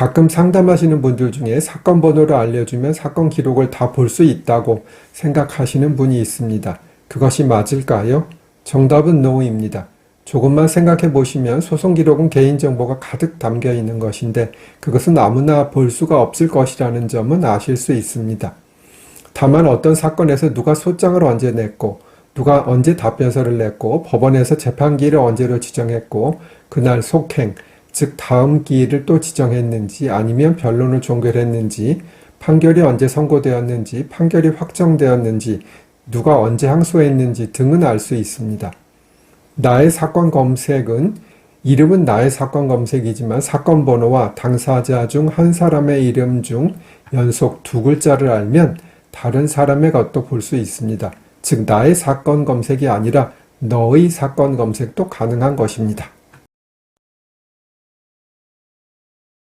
가끔 상담하시는 분들 중에 사건 번호를 알려주면 사건 기록을 다 볼 수 있다고 생각하시는 분이 있습니다. 그것이 맞을까요? 정답은 NO입니다. 조금만 생각해 보시면 소송 기록은 개인정보가 가득 담겨 있는 것인데 그것은 아무나 볼 수가 없을 것이라는 점은 아실 수 있습니다. 다만 어떤 사건에서 누가 소장을 언제 냈고 누가 언제 답변서를 냈고 법원에서 재판기일을 언제로 지정했고 그날 속행 즉 다음 기일을 또 지정했는지 아니면 변론을 종결했는지 판결이 언제 선고되었는지 판결이 확정되었는지 누가 언제 항소했는지 등은 알 수 있습니다. 나의 사건 검색은 이름은 나의 사건 검색이지만 사건 번호와 당사자 중 한 사람의 이름 중 연속 두 글자를 알면 다른 사람의 것도 볼 수 있습니다. 즉 나의 사건 검색이 아니라 너의 사건 검색도 가능한 것입니다.